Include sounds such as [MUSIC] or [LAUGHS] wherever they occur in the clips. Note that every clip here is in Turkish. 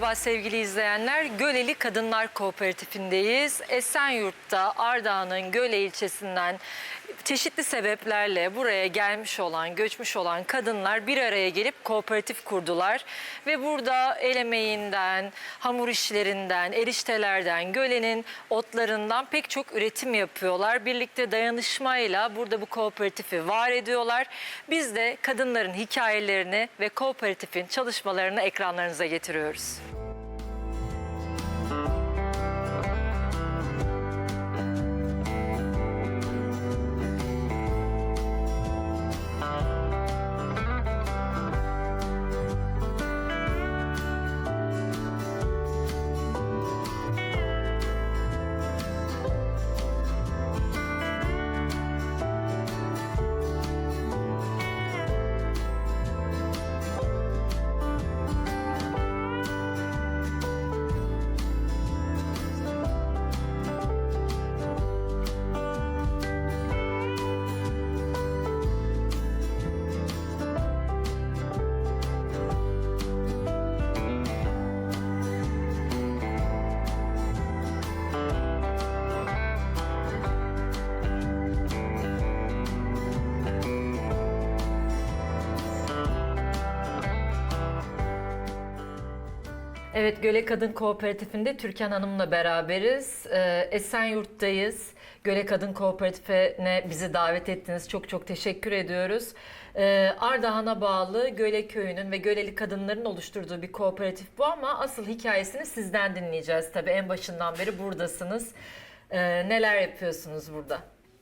Merhaba sevgili izleyenler. Göleli Kadınlar Kooperatifindeyiz. Esenyurt'ta Ardahan'ın Göle ilçesinden çeşitli sebeplerle buraya gelmiş olan, göçmüş olan kadınlar bir araya gelip kooperatif kurdular. Ve burada el emeğinden, hamur işlerinden, eriştelerden, gölenin otlarından pek çok üretim yapıyorlar. Birlikte dayanışmayla burada bu kooperatifi var ediyorlar. Biz de kadınların hikayelerini ve kooperatifin çalışmalarını ekranlarınıza getiriyoruz. Evet Göle Kadın Kooperatifinde Türkan Hanım'la beraberiz. Ee, Esenyurt'tayız. Göle Kadın Kooperatifine bizi davet ettiniz. Çok çok teşekkür ediyoruz. Ee, Ardahan'a bağlı Göle Köyü'nün ve Göleli kadınların oluşturduğu bir kooperatif bu ama asıl hikayesini sizden dinleyeceğiz. Tabii en başından beri buradasınız. Ee, neler yapıyorsunuz burada?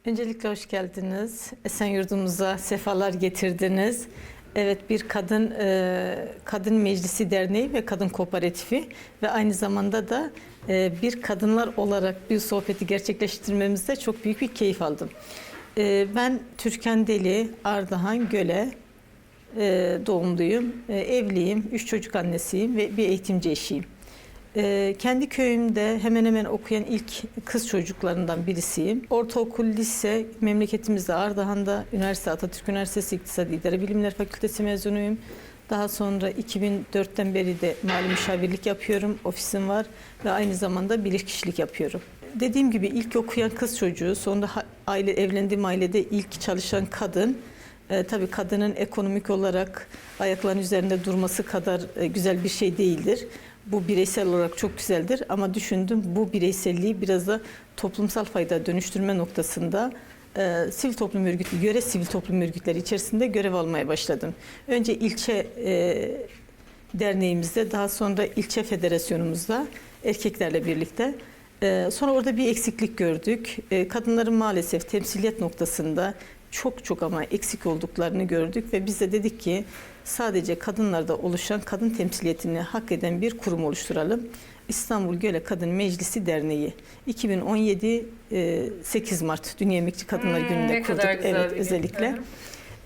Öncelikle hoş geldiniz. Esenyurt'umuza sefalar getirdiniz. Evet bir kadın e, kadın meclisi derneği ve kadın kooperatifi ve aynı zamanda da e, bir kadınlar olarak bir sohbeti gerçekleştirmemizde çok büyük bir keyif aldım. E, ben Türkan Deli, Ardahan Göle e, doğumluyum. E, evliyim, üç çocuk annesiyim ve bir eğitimci eşiyim. Ee, kendi köyümde hemen hemen okuyan ilk kız çocuklarından birisiyim. Ortaokul, lise memleketimizde Ardahan'da Üniversite Atatürk Üniversitesi İktisadi İdare Bilimler Fakültesi mezunuyum. Daha sonra 2004'ten beri de mali müşavirlik yapıyorum. Ofisim var ve aynı zamanda bilirkişilik yapıyorum. Dediğim gibi ilk okuyan kız çocuğu, sonra aile evlendiğim ailede ilk çalışan kadın. E, tabii kadının ekonomik olarak ayaklarının üzerinde durması kadar e, güzel bir şey değildir. Bu bireysel olarak çok güzeldir ama düşündüm bu bireyselliği biraz da toplumsal fayda dönüştürme noktasında e, sivil toplum örgütü, göre sivil toplum örgütleri içerisinde görev almaya başladım. Önce ilçe e, derneğimizde, daha sonra ilçe federasyonumuzda erkeklerle birlikte. E, sonra orada bir eksiklik gördük. E, kadınların maalesef temsiliyet noktasında çok çok ama eksik olduklarını gördük ve biz de dedik ki sadece kadınlarda oluşan kadın temsiliyetini hak eden bir kurum oluşturalım. İstanbul Göle Kadın Meclisi Derneği 2017 e, 8 Mart Dünya Emekçi Kadınlar Hmm, Günü'nde kurduk. evet özellikle. Hı.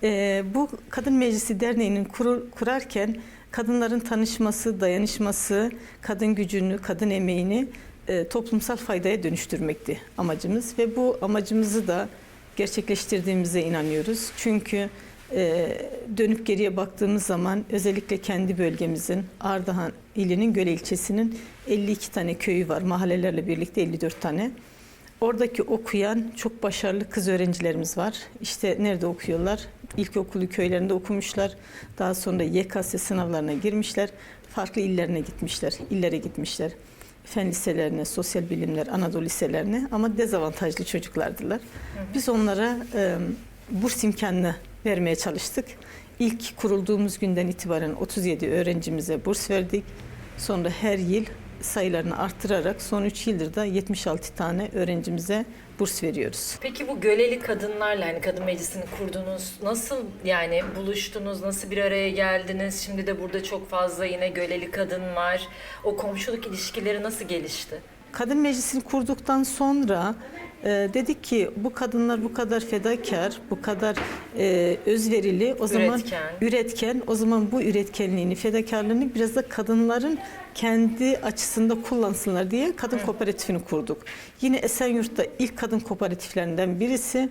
E, bu Kadın Meclisi Derneği'nin kuru- kurarken kadınların tanışması, dayanışması, kadın gücünü, kadın emeğini e, toplumsal faydaya dönüştürmekti amacımız ve bu amacımızı da gerçekleştirdiğimize inanıyoruz. Çünkü e, dönüp geriye baktığımız zaman özellikle kendi bölgemizin Ardahan ilinin Göle ilçesinin 52 tane köyü var. Mahallelerle birlikte 54 tane. Oradaki okuyan çok başarılı kız öğrencilerimiz var. İşte nerede okuyorlar? İlkokulu köylerinde okumuşlar. Daha sonra YKS sınavlarına girmişler. Farklı illerine gitmişler, illere gitmişler. Fen liselerine, sosyal bilimler, Anadolu liselerine ama dezavantajlı çocuklardılar. Biz onlara e, burs imkanını vermeye çalıştık. İlk kurulduğumuz günden itibaren 37 öğrencimize burs verdik. Sonra her yıl sayılarını arttırarak son 3 yıldır da 76 tane öğrencimize burs veriyoruz. Peki bu Göleli kadınlarla hani kadın meclisini kurdunuz. Nasıl yani buluştunuz? Nasıl bir araya geldiniz? Şimdi de burada çok fazla yine Göleli kadın var. O komşuluk ilişkileri nasıl gelişti? Kadın meclisini kurduktan sonra e, dedik ki bu kadınlar bu kadar fedakar, bu kadar e, özverili, o zaman Üretken. üretken, o zaman bu üretkenliğini, fedakarlığını biraz da kadınların kendi açısında kullansınlar diye kadın kooperatifini kurduk. Yine Esenyurt'ta ilk kadın kooperatiflerinden birisi.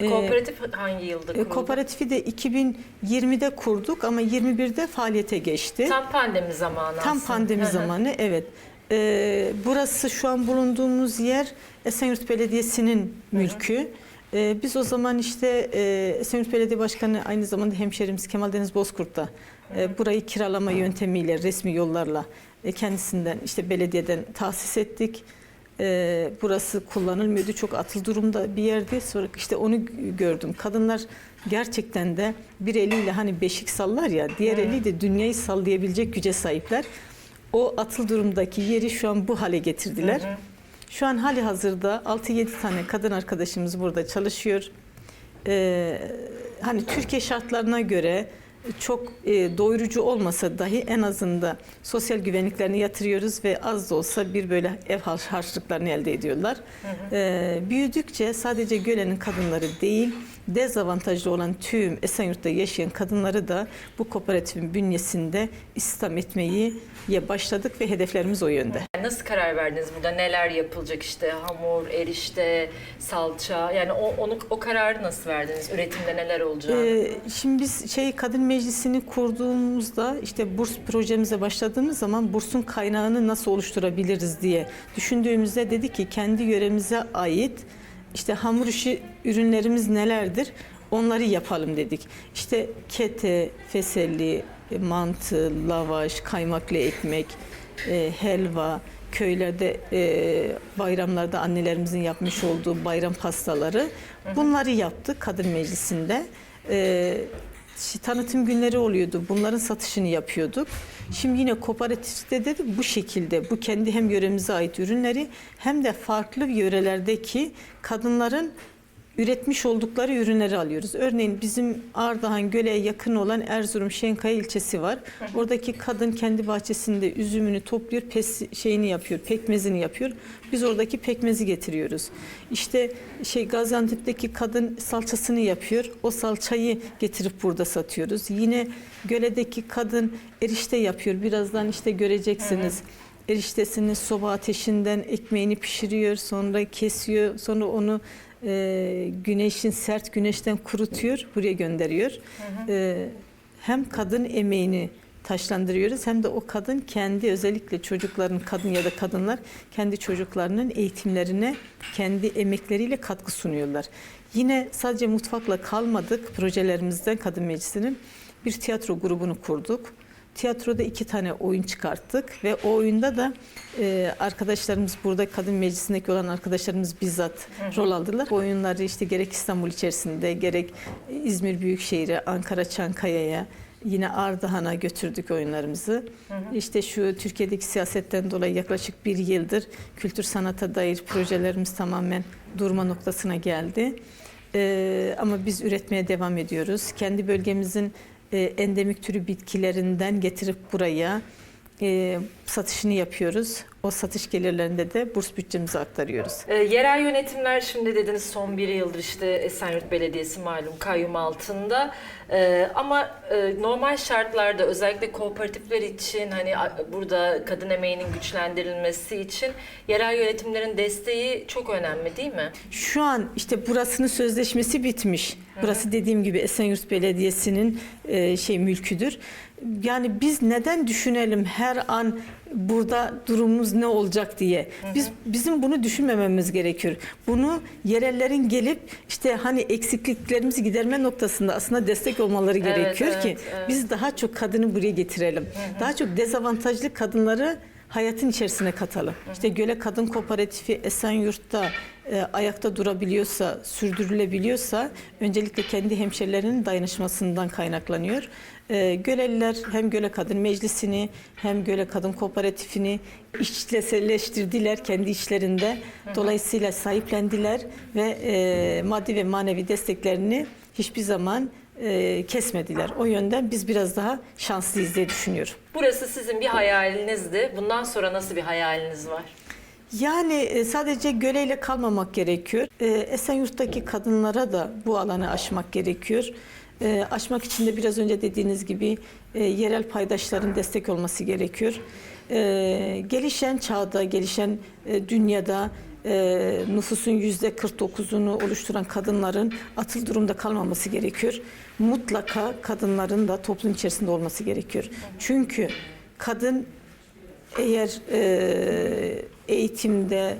Ee, Kooperatif hangi yılda e, kuruldu? Kooperatifi de 2020'de kurduk ama 21'de faaliyete geçti. Tam pandemi zamanı Tam aslında. pandemi Hı hı. zamanı evet. Ee, burası şu an bulunduğumuz yer Esenyurt Belediyesi'nin mülkü. Ee, biz o zaman işte e, Esenyurt Belediye Başkanı aynı zamanda hemşerimiz Kemal Deniz Bozkurt da e, burayı kiralama yöntemiyle resmi yollarla e, kendisinden işte belediyeden tahsis ettik. E, burası kullanılmıyordu. Çok atıl durumda bir yerdi. Sonra işte onu gördüm. Kadınlar gerçekten de bir eliyle hani beşik sallar ya diğer eliyle de dünyayı sallayabilecek güce sahipler. O atıl durumdaki yeri şu an bu hale getirdiler. Hı hı. Şu an hali hazırda 6-7 tane kadın arkadaşımız burada çalışıyor. Ee, hani Türkiye şartlarına göre çok e, doyurucu olmasa dahi en azından sosyal güvenliklerini yatırıyoruz ve az da olsa bir böyle ev har- harçlıklarını elde ediyorlar. Ee, büyüdükçe sadece Gölen'in kadınları değil, dezavantajlı olan tüm Esenyurt'ta yaşayan kadınları da bu kooperatifin bünyesinde istihdam etmeyi başladık ve hedeflerimiz o yönde. Nasıl karar verdiniz burada neler yapılacak işte hamur, erişte, salça yani o, onu, o kararı nasıl verdiniz? Üretimde neler olacak? Ee, şimdi biz şey kadın meclisini kurduğumuzda işte burs projemize başladığımız zaman bursun kaynağını nasıl oluşturabiliriz diye düşündüğümüzde dedik ki kendi yöremize ait işte hamur işi ürünlerimiz nelerdir? Onları yapalım dedik. İşte kete, feselli, e, mantı, lavaş, kaymaklı ekmek, e, helva, köylerde e, bayramlarda annelerimizin yapmış olduğu bayram pastaları bunları yaptık kadın meclisinde. E, tanıtım günleri oluyordu. Bunların satışını yapıyorduk. Şimdi yine kooperatifte de bu şekilde bu kendi hem yöremize ait ürünleri hem de farklı yörelerdeki kadınların üretmiş oldukları ürünleri alıyoruz. Örneğin bizim Ardahan Göle'ye yakın olan Erzurum Şenkaya ilçesi var. Oradaki kadın kendi bahçesinde üzümünü topluyor, pes şeyini yapıyor, pekmezini yapıyor. Biz oradaki pekmezi getiriyoruz. İşte şey Gaziantep'teki kadın salçasını yapıyor. O salçayı getirip burada satıyoruz. Yine Göle'deki kadın erişte yapıyor. Birazdan işte göreceksiniz. Eriştesini soba ateşinden ekmeğini pişiriyor, sonra kesiyor, sonra onu e, güneşin sert güneşten kurutuyor, buraya gönderiyor. E, hem kadın emeğini taşlandırıyoruz hem de o kadın kendi özellikle çocukların kadın ya da kadınlar kendi çocuklarının eğitimlerine kendi emekleriyle katkı sunuyorlar. Yine sadece mutfakla kalmadık projelerimizden Kadın Meclisi'nin bir tiyatro grubunu kurduk. Tiyatroda iki tane oyun çıkarttık ve o oyunda da e, arkadaşlarımız burada kadın meclisindeki olan arkadaşlarımız bizzat rol aldılar. Bu oyunları işte gerek İstanbul içerisinde gerek İzmir Büyükşehir'e, Ankara Çankaya'ya yine Ardahan'a götürdük oyunlarımızı. İşte şu Türkiye'deki siyasetten dolayı yaklaşık bir yıldır kültür sanata dair projelerimiz tamamen durma noktasına geldi. Ee, ama biz üretmeye devam ediyoruz. Kendi bölgemizin endemik türü bitkilerinden getirip buraya e, satışını yapıyoruz. O satış gelirlerinde de burs bütçemize aktarıyoruz. Ee, yerel yönetimler şimdi dediniz son bir yıldır işte Esenyurt Belediyesi malum kayyum altında. Ee, ama e, normal şartlarda özellikle kooperatifler için hani burada kadın emeğinin güçlendirilmesi için yerel yönetimlerin desteği çok önemli değil mi? Şu an işte burasının sözleşmesi bitmiş. Burası dediğim gibi Esenyurt Belediyesi'nin e, şey mülküdür. Yani biz neden düşünelim her an burada durumumuz ne olacak diye. Biz bizim bunu düşünmememiz gerekiyor. Bunu yerellerin gelip işte hani eksikliklerimizi giderme noktasında aslında destek olmaları Evet, gerekiyor evet, ki evet. biz daha çok kadını buraya getirelim. Daha çok dezavantajlı kadınları hayatın içerisine katalım. İşte Göle Kadın Kooperatifi Esenyurt'ta e, ayakta durabiliyorsa, sürdürülebiliyorsa öncelikle kendi hemşerilerinin dayanışmasından kaynaklanıyor. E, Göleliler hem Göle Kadın Meclisi'ni hem Göle Kadın Kooperatifini işlevselleştirdiler kendi işlerinde. Dolayısıyla sahiplendiler ve e, maddi ve manevi desteklerini hiçbir zaman e, kesmediler. O yönden biz biraz daha şanslıyız diye düşünüyorum. Burası sizin bir hayalinizdi. Bundan sonra nasıl bir hayaliniz var? Yani e, sadece göleyle kalmamak gerekiyor. Esenyurt'taki kadınlara da bu alanı aşmak gerekiyor. E, Aşmak için de biraz önce dediğiniz gibi e, yerel paydaşların destek olması gerekiyor. E, Gelişen çağda, gelişen e, dünyada e, nüfusun yüzde 49'unu oluşturan kadınların atıl durumda kalmaması gerekiyor. Mutlaka kadınların da toplum içerisinde olması gerekiyor. Çünkü kadın eğer e, eğitimde,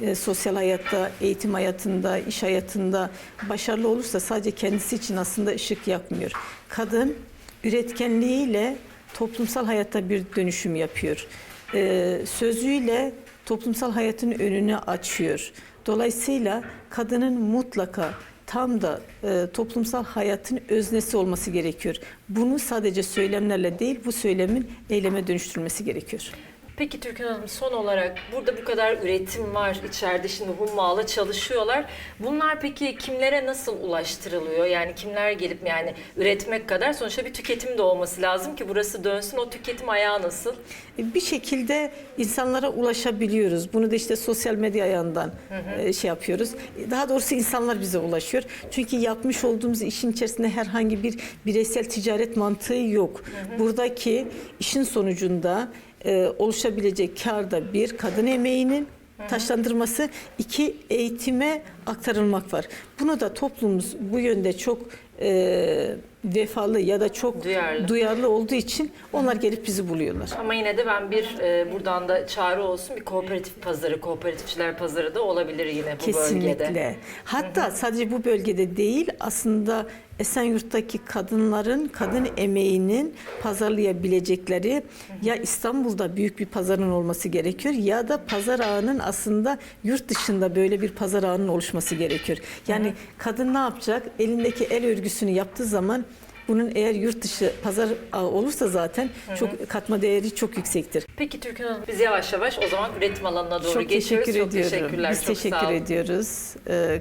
e, sosyal hayatta, eğitim hayatında, iş hayatında başarılı olursa sadece kendisi için aslında ışık yakmıyor. Kadın üretkenliğiyle toplumsal hayatta bir dönüşüm yapıyor. E, sözüyle toplumsal hayatın önünü açıyor. Dolayısıyla kadının mutlaka tam da e, toplumsal hayatın öznesi olması gerekiyor. Bunu sadece söylemlerle değil, bu söylemin eyleme dönüştürülmesi gerekiyor. Peki Türkan Hanım son olarak burada bu kadar üretim var içeride şimdi hummalı çalışıyorlar. Bunlar peki kimlere nasıl ulaştırılıyor? Yani kimler gelip yani üretmek kadar sonuçta bir tüketim de olması lazım ki burası dönsün. O tüketim ayağı nasıl? E, Bir şekilde insanlara ulaşabiliyoruz. Bunu da işte sosyal medya ayağından e, şey yapıyoruz. Daha doğrusu insanlar bize ulaşıyor. Çünkü yapmış olduğumuz işin içerisinde herhangi bir bireysel ticaret mantığı yok. Buradaki işin sonucunda e, oluşabilecek kar da bir kadın emeğinin taşlandırması, iki eğitime aktarılmak var. Bunu da toplumumuz bu yönde çok e, vefalı ya da çok Duyarlı. duyarlı olduğu için onlar gelip bizi buluyorlar. Ama yine de ben bir e, buradan da çağrı olsun bir kooperatif pazarı, kooperatifçiler pazarı da olabilir yine bu Kesinlikle. bölgede. Hatta sadece bu bölgede değil aslında Esenyurt'taki kadınların kadın emeğinin pazarlayabilecekleri ya İstanbul'da büyük bir pazarın olması gerekiyor ya da pazar ağının aslında yurt dışında böyle bir pazar ağının oluşması gerekiyor. Yani kadın ne yapacak? Elindeki el örgüsünü yaptığı zaman bunun eğer yurt dışı pazar olursa zaten çok katma değeri çok yüksektir. Peki Türkan Hanım biz yavaş yavaş o zaman üretim alanına doğru Çok geçiyoruz. teşekkür Çok ediyorum. teşekkürler. Biz çok teşekkür ediyoruz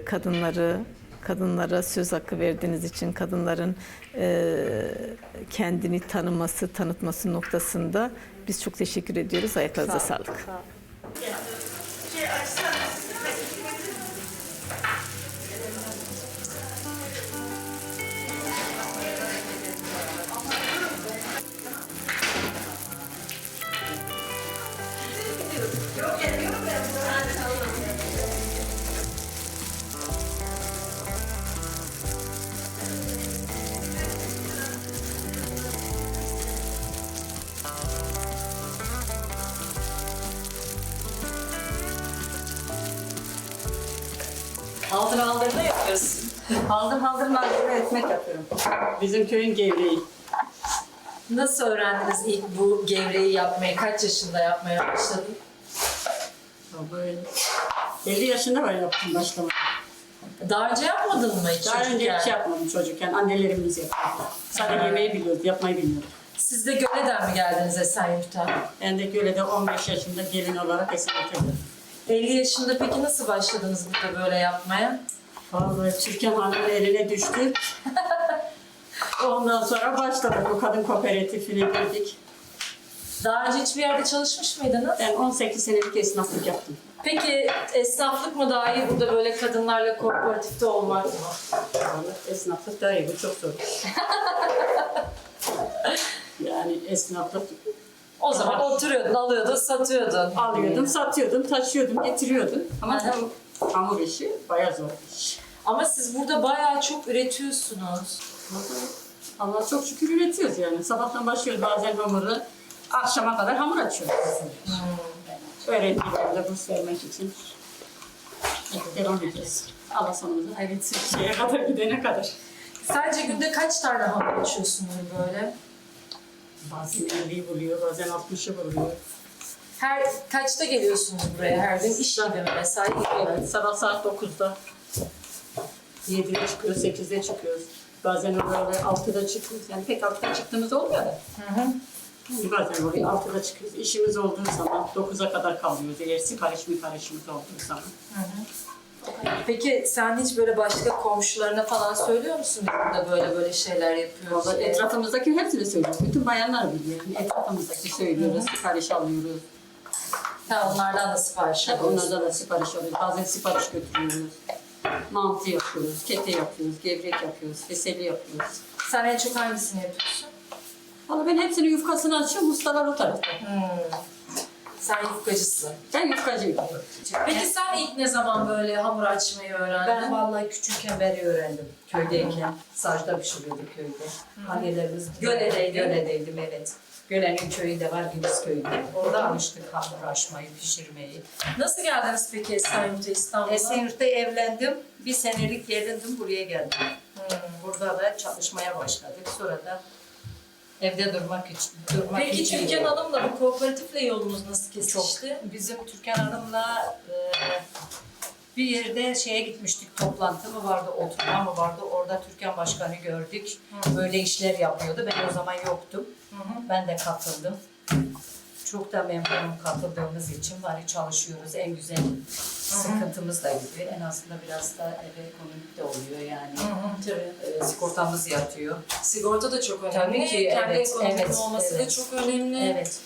kadınları kadınlara söz hakkı verdiğiniz için kadınların e, kendini tanıması, tanıtması noktasında biz çok teşekkür ediyoruz. Ayaklarınıza Sağ sağlık. sağ olun. Haldır haldır malzeme ekmek yapıyorum. Bizim köyün gevreği. Nasıl öğrendiniz ilk bu gevreği yapmayı? Kaç yaşında yapmaya başladın? Böyle. 50 yaşında ben yaptım başlamadım. Daha önce yapmadın mı hiç Daha önce çocukken? hiç yapmadım çocukken. Annelerimiz yapıyordu. Sadece yemeği biliyordu, yapmayı bilmiyorduk. Siz de Göle'den mi geldiniz Esenyurt'a? Ben de Göle'de 15 yaşında gelin olarak Esenlik'teydim. 50 yaşında peki nasıl başladınız burada böyle yapmaya? Vallahi Türkan Hanım'ın eline düştü. [LAUGHS] Ondan sonra başladık bu kadın kooperatifine girdik. Daha önce hiçbir yerde çalışmış mıydınız? Ben 18 senelik esnaflık yaptım. Peki esnaflık mı daha iyi burada böyle kadınlarla kooperatifte olmak mı? Vallahi esnaflık daha iyi, bu çok zor. [LAUGHS] yani esnaflık O zaman oturuyordun, alıyordun, satıyordun. Alıyordum, satıyordum, taşıyordum, getiriyordum. Ama Aha. bu hamur işi bayağı zor bir iş. Ama siz burada bayağı çok üretiyorsunuz. Allah çok şükür üretiyoruz yani. Sabahtan başlıyoruz bazen hamuru, akşama kadar hamur açıyoruz. Öğrencilerimize burs vermek için devam edeceğiz. Allah sonumuzu hayretsin. Şeye kadar gidene kadar. Sadece günde kaç tane hamur açıyorsunuz böyle? Bazen 50'yi buluyor, bazen 60'ı buluyor. Her kaçta geliyorsunuz buraya her gün? İş gibi mesai? Evet, sabah saat 9'da. 7'de çıkıyoruz, 8'de çıkıyoruz. Bazen oraya 6'da çıkıyoruz. Yani pek 6'da çıktığımız olmuyor da. Yani bazen oraya 6'da çıkıyoruz. İşimiz olduğu zaman 9'a kadar kalıyoruz. Eğer sipariş mi karışımız olduğu zaman. Peki sen hiç böyle başka komşularına falan söylüyor musun? Biz burada böyle böyle şeyler yapıyoruz. Vallahi diye? etrafımızdaki hepsini söylüyoruz. Bütün bayanlar biliyor. Yani etrafımızdaki söylüyoruz, sipariş alıyoruz. Ha, onlardan da sipariş Tabii alıyorsun. onlardan da sipariş alıyoruz. Bazen sipariş götürüyoruz. Mantı yapıyoruz, kete yapıyoruz, gevrek yapıyoruz, feseli yapıyoruz. Sen en çok hangisini yapıyorsun? Valla ben hepsinin yufkasını açıyorum, ustalar o tarafta. Sen yufkacısın. Ben yufkacıyım. Peki sen ilk ne zaman böyle hamur açmayı öğrendin? Ben vallahi küçükken beri öğrendim. Köydeyken. Sacda pişiriyorduk köyde. Annelerimiz Göle'deydin. Göle'deydim evet. Göle'nin köyü de var Güliz köyü de. Orada almıştık hamur açmayı, pişirmeyi. Nasıl geldiniz peki Esenyurt'a İstanbul'a? Esenyurt'ta evlendim. Bir senelik yerlindim buraya geldim. Hmm. Burada da çalışmaya başladık. Sonra da evde durmak için. Durmak Peki için Türkan Hanım'la bu kooperatifle yolunuz nasıl kesişti? Bizim Türkan Hanım'la e, bir yerde şeye gitmiştik, toplantı mı vardı, oturma mı vardı. Orada Türkan Başkanı gördük. Böyle işler yapıyordu. Ben o zaman yoktum. Ben de katıldım. Çok da memnunum katıldığımız için. Hani çalışıyoruz. En güzel sıkıntımız da gibi. En azından biraz da eve ekonomik de oluyor yani. E, sigortamız yatıyor. Sigorta da çok önemli. Tabii ki, Kendi evet, ekonominin evet, olması evet. da çok önemli. Evet.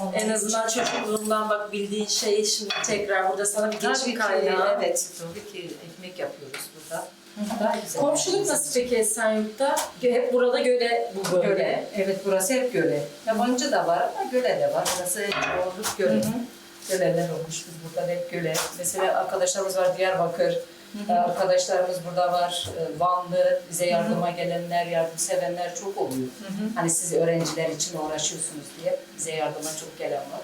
Onun En azından çocukluğundan bak bildiğin şeyi şimdi tekrar burada sana bir geçim kaynağı. evet. Tabii ki ekmek yapıyoruz burada. Daha güzel. Komşuluk nasıl peki Esenyurt'ta? Hep burada göle bu bölge. Göle. Evet burası hep göle. Yabancı da var ama göle de var. Burası hep çoğunluk göle. Göleler olmuş biz burada hep göle. Mesela arkadaşlarımız var Diyarbakır. Ee, Arkadaşlarımız burada var. Ee, Vanlı, bize yardıma gelenler, yardımsevenler çok oluyor. Hani siz öğrenciler için uğraşıyorsunuz diye bize yardıma çok gelen var.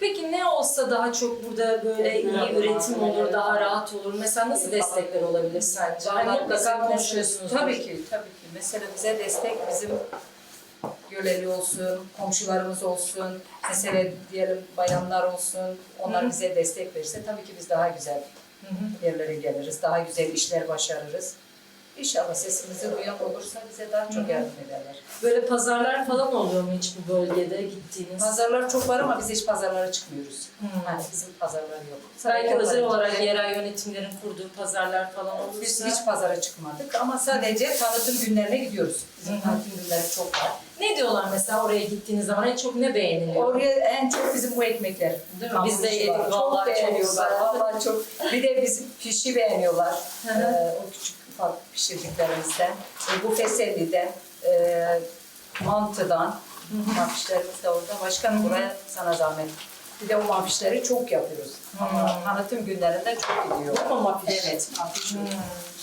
Peki ne olsa daha çok burada böyle iyi üretim olur, daha rahat olur. Mesela nasıl destekler olabilir sence? Hani mutlaka konuşuyorsunuz. Tabii ki, tabii ki. Mesela bize destek bizim Göleli olsun, komşularımız olsun, mesela diyelim bayanlar olsun, onlar bize destek verirse tabii ki biz daha güzel yerlere geliriz, daha güzel işler başarırız. İnşallah sesimizi duyan olursa bize daha çok yardım ederler. Böyle pazarlar falan oluyor mu hiç bu bölgede gittiğiniz? Pazarlar çok var ama biz hiç pazarlara çıkmıyoruz. Yani bizim pazarlar yok. Belki Sadece özel olarak yerel yönetimlerin kurduğu pazarlar falan Biz olursa. hiç pazara çıkmadık ama sadece tanıtım günlerine gidiyoruz. Bizim tanıtım günleri çok var. Ne diyorlar mesela oraya gittiğiniz zaman en çok ne beğeniliyor? Oraya en çok bizim bu ekmekler. Değil mi? Biz de işi yedik, var. vallahi Çok çok beğeniyorlar. güzel. Vallahi çok. Bir de bizim pişi beğeniyorlar. Ee, o küçük ufak pişirdiklerimizden. E, bu feselliden, e, mantıdan. Mafişlerimiz de orada. Başkanım buraya sana zahmet. Bir de o mafişleri çok yapıyoruz. Ama tanıtım günlerinde çok gidiyor. Değil mi mafiş? Evet, mafiş.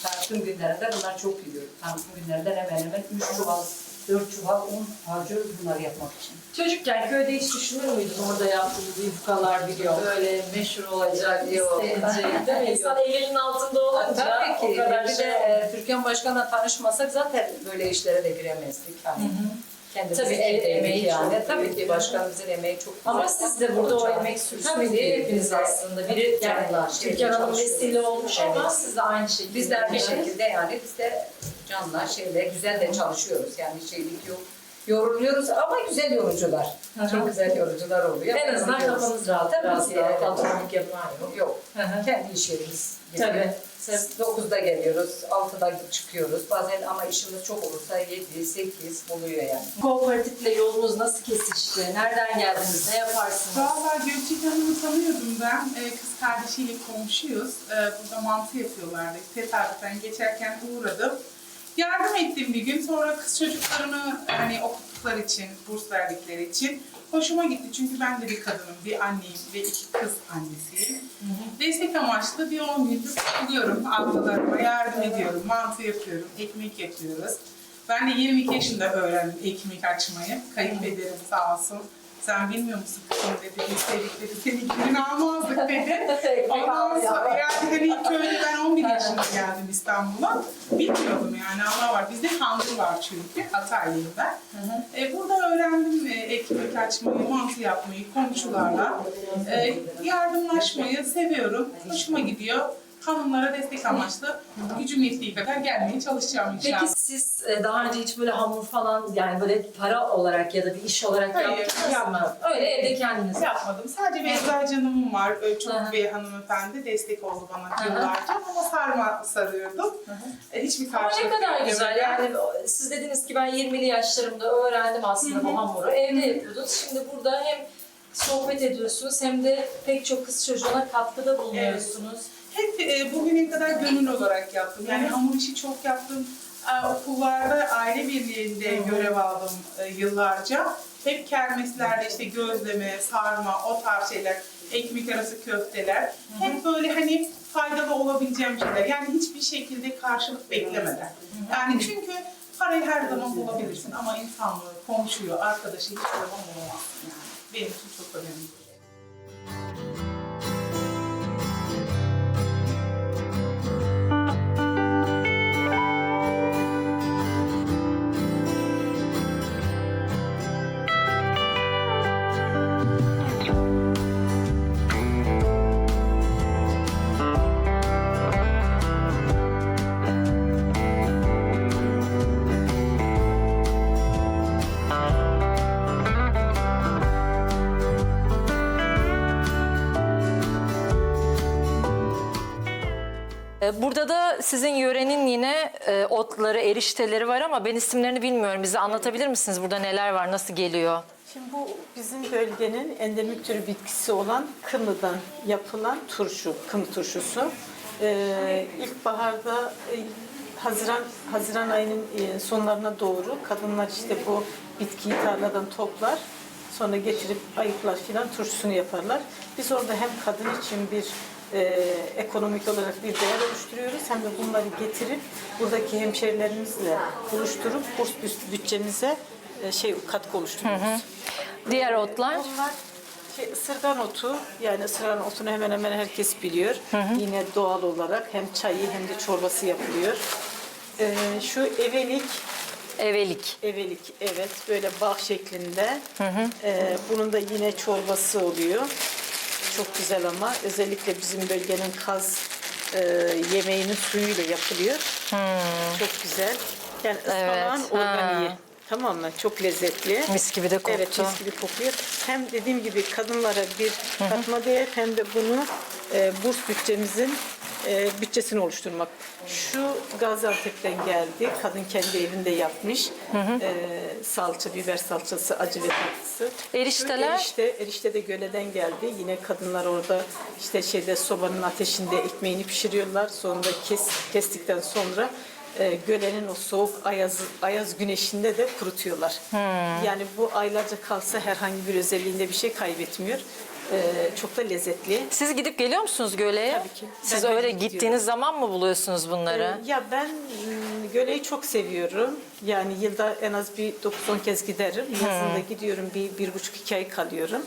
Tanıtım günlerinde bunlar çok gidiyor. Tanıtım günlerinde hemen hemen 3 çuval, 4 çuval un harcıyoruz bunları yapmak için. Çocukken köyde hiç düşünür müydün orada yaptığınız yufkalar bir gün böyle meşhur olacak, Yok. istenecek değil mi? İnsan elinin altında olunca Tabii ki. o kadar bir şey de e, Türkan Başkan'la tanışmasak zaten böyle işlere de giremezdik. Hani kendimiz Tabii el emeği yani. çok Tabii ki başkanımızın emeği çok güzel. Ama siz de burada o emek sürsün Tabii diye hepiniz aslında. Biri yani Türkan Hanım vesile olmuş ama siz de aynı şekilde. Biz de bir şekilde yani biz de canla şeyle güzel de çalışıyoruz. Yani şeylik yok. Yoruluyoruz ama güzel yorucular. Çok güzel yorucular oluyor. En azından Yoruluyoruz. kafanız rahat. Tabii biraz ki, daha patronluk yapan yok. Yok. Hı hı. Kendi iş yerimiz. gibi. Tabii. Biz 9'da geliyoruz, 6'da çıkıyoruz. Bazen ama işimiz çok olursa 7, 8 buluyor yani. Kooperatifle yolunuz nasıl kesişti? Nereden geldiniz? Ne yaparsınız? Valla Gökçek Hanım'ı tanıyordum ben. Ee, kız kardeşiyle komşuyuz. Ee, burada mantı yapıyorlardı. Tesadüfen geçerken uğradım. Yardım ettim bir gün. Sonra kız çocuklarını hani okuttukları için, burs verdikleri için hoşuma gitti. Çünkü ben de bir kadınım, bir anneyim ve iki kız annesiyim. Destek amaçlı bir 10 gündür buluyorum. Ablalarıma yardım ediyorum, mantı yapıyorum, ekmek yapıyoruz. Ben de 22 yaşında öğrendim ekmek açmayı. Kayınpederim sağ olsun. Sen bilmiyor musun kızım dedi, bilseydik dedi, seninkilerini almazdık dedi. [LAUGHS] Ondan sonra yani hani köyde ben 11 yaşında geldim İstanbul'a. Bilmiyordum yani Allah var. Bizde kandır var çünkü. Hataylıyım ben. E, burada öğrendim e, ekmek açmayı, mantı yapmayı komşularla. E, yardımlaşmayı seviyorum. Hoşuma gidiyor. Hanımlara destek amaçlı gücüm yettiği kadar gelmeye çalışacağım inşallah. Peki siz e, daha önce hiç böyle hamur falan yani böyle para olarak ya da bir iş olarak Hayır, yaptınız mı? yapmadım. Öyle evde kendiniz. Yapmadım. Sadece bir eczacı hanımım var. Ee, Çok Hı hı. bir hanımefendi destek oldu bana yıllarca ama sarma sarıyordum. E, Hiçbir Ama ne karşılık kadar güzel yani o- siz dediniz ki ben 20'li yaşlarımda öğrendim aslında bu hamuru. Evde yapıyordunuz. Şimdi burada hem sohbet ediyorsunuz hem de pek çok kız çocuğuna katkıda bulunuyorsunuz. Hep e, bugüne kadar gönül olarak yaptım. Yani hamur işi çok yaptım. E, okullarda aile birliğinde görev aldım e, yıllarca. hep kermeslerde işte gözleme, sarma, o tarz şeyler, ekmek arası köfteler. Hep böyle hani faydalı olabileceğim şeyler. Yani hiçbir şekilde karşılık beklemeden. Yani çünkü parayı her zaman bulabilirsin ama insanlığı, komşuyu, arkadaşı hiç zaman bulamazsın yani. Benim için çok önemli. Burada da sizin yörenin yine e, otları, erişteleri var ama ben isimlerini bilmiyorum. Bize anlatabilir misiniz? Burada neler var, nasıl geliyor? Şimdi bu bizim bölgenin endemik tür bitkisi olan kınıdan yapılan turşu, kını turşusu. Ee, ilkbaharda e, Haziran Haziran ayının e, sonlarına doğru kadınlar işte bu bitkiyi tarladan toplar. Sonra getirip ayıklar filan turşusunu yaparlar. Biz orada hem kadın için bir e, ekonomik olarak bir değer oluşturuyoruz hem de bunları getirip buradaki hemşerilerimizle buluşturup burs büt- bütçemize e, şey katkı oluşturuyoruz. Diğer otlar? Bunlar şey, ısırgan otu, yani ısırgan otunu hemen hemen herkes biliyor. Yine doğal olarak hem çayı hem de çorbası yapılıyor. Ee, şu evelik, Evelik. evelik evet böyle bağ şeklinde. Ee, bunun da yine çorbası oluyor. Çok güzel ama özellikle bizim bölgenin kaz e, yemeğinin suyuyla yapılıyor. Çok güzel. Yani ıspanağın Evet, organiği. ha. Tamam mı? Çok lezzetli. Mis gibi de koktu. Evet mis gibi kokuyor. Hem dediğim gibi kadınlara bir katma değer hem de bunu e, burs bütçemizin e, bütçesini oluşturmak. Şu Gaziantep'ten geldi. Kadın kendi evinde yapmış. E, salça, biber salçası, acı ve tatlısı. Erişteler? Erişte, erişte de göleden geldi. Yine kadınlar orada işte şeyde sobanın ateşinde ekmeğini pişiriyorlar. Sonra kes, kestikten sonra e, gölenin o soğuk ayaz, ayaz güneşinde de kurutuyorlar. Yani bu aylarca kalsa herhangi bir özelliğinde bir şey kaybetmiyor. E, çok da lezzetli. Siz gidip geliyor musunuz Göle'ye? Tabii ki. Siz Ben öyle gittiğiniz gidiyorum. zaman mı buluyorsunuz bunları? E, Ya ben mm, göleyi çok seviyorum. Yani yılda en az bir 9-10 kez giderim. Yazın da gidiyorum bir, bir buçuk iki ay kalıyorum.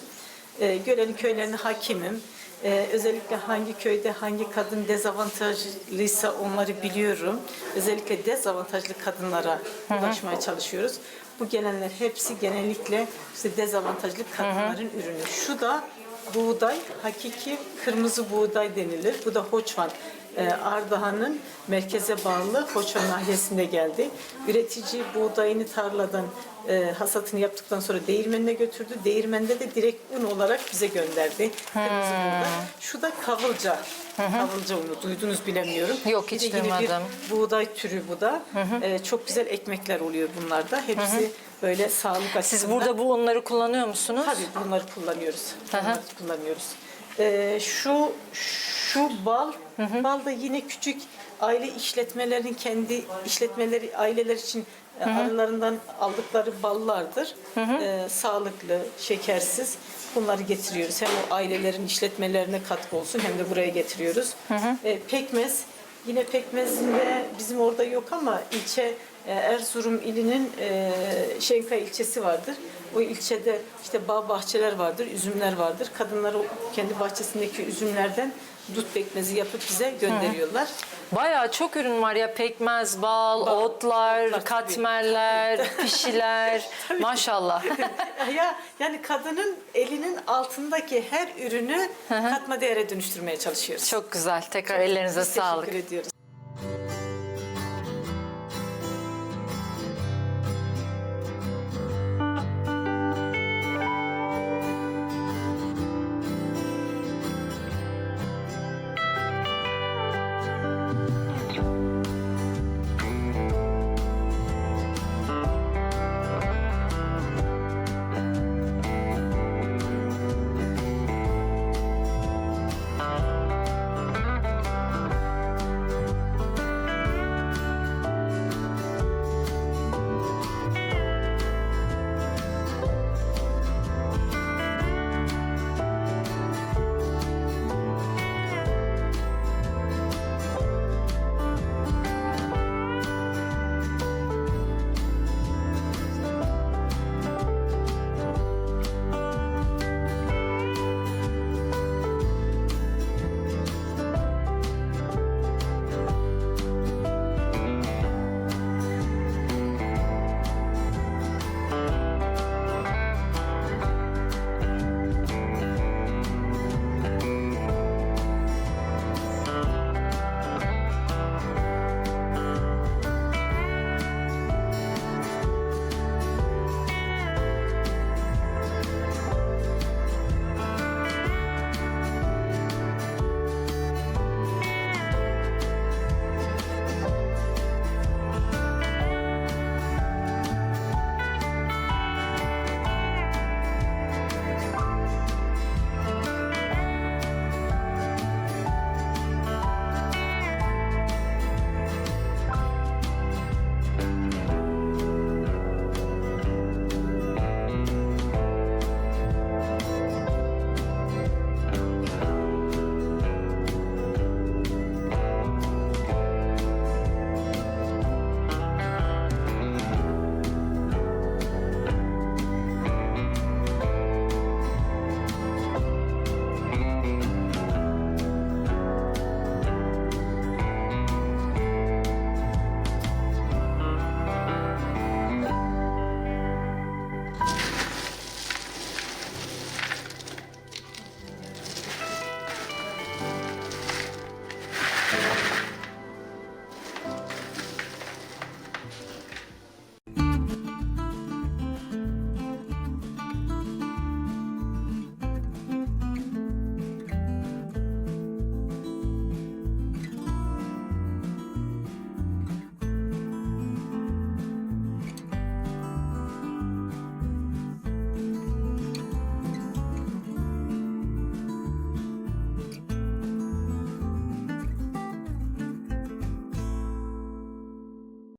E, gölenin köylerine hakimim. E, özellikle hangi köyde hangi kadın dezavantajlıysa onları biliyorum. Özellikle dezavantajlı kadınlara ulaşmaya çalışıyoruz. Bu gelenler hepsi genellikle işte dezavantajlı kadınların ürünü. Şu da buğday, hakiki kırmızı buğday denilir. Bu da Hoçvan. Ee, Ardahan'ın merkeze bağlı Hoçvan nahiyesinde geldi. Üretici buğdayını tarladan e, hasatını yaptıktan sonra değirmenine götürdü. Değirmende de direkt un olarak bize gönderdi. Kırmızı buğday. Şu da kavılca. Kavılca unu. Duydunuz bilemiyorum. Yok, hiç bir duymadım. buğday türü bu da. Ee, çok güzel ekmekler oluyor bunlarda. Hepsi böyle sağlık açısından. Siz burada bu unları kullanıyor musunuz? Tabii bunları kullanıyoruz. Bunları kullanıyoruz. Ee, şu şu bal, bal da yine küçük aile işletmelerin kendi işletmeleri aileler için e, arılarından aldıkları ballardır. Ee, sağlıklı, şekersiz. Bunları getiriyoruz. Hem o ailelerin işletmelerine katkı olsun hem de buraya getiriyoruz. Ee, pekmez Yine pekmezinde bizim orada yok ama ilçe Erzurum ilinin e, Şenka ilçesi vardır. O ilçede işte bağ bahçeler vardır, üzümler vardır. Kadınlar kendi bahçesindeki üzümlerden dut pekmezi yapıp bize gönderiyorlar. Bayağı çok ürün var ya pekmez, bal, otlar, otlar tabii. katmerler, [LAUGHS] pişiler. [LAUGHS] Maşallah. ya yani kadının elinin altındaki her ürünü katma değere dönüştürmeye çalışıyoruz. Çok güzel. Tekrar ellerinize Biz sağlık. Teşekkür ediyoruz.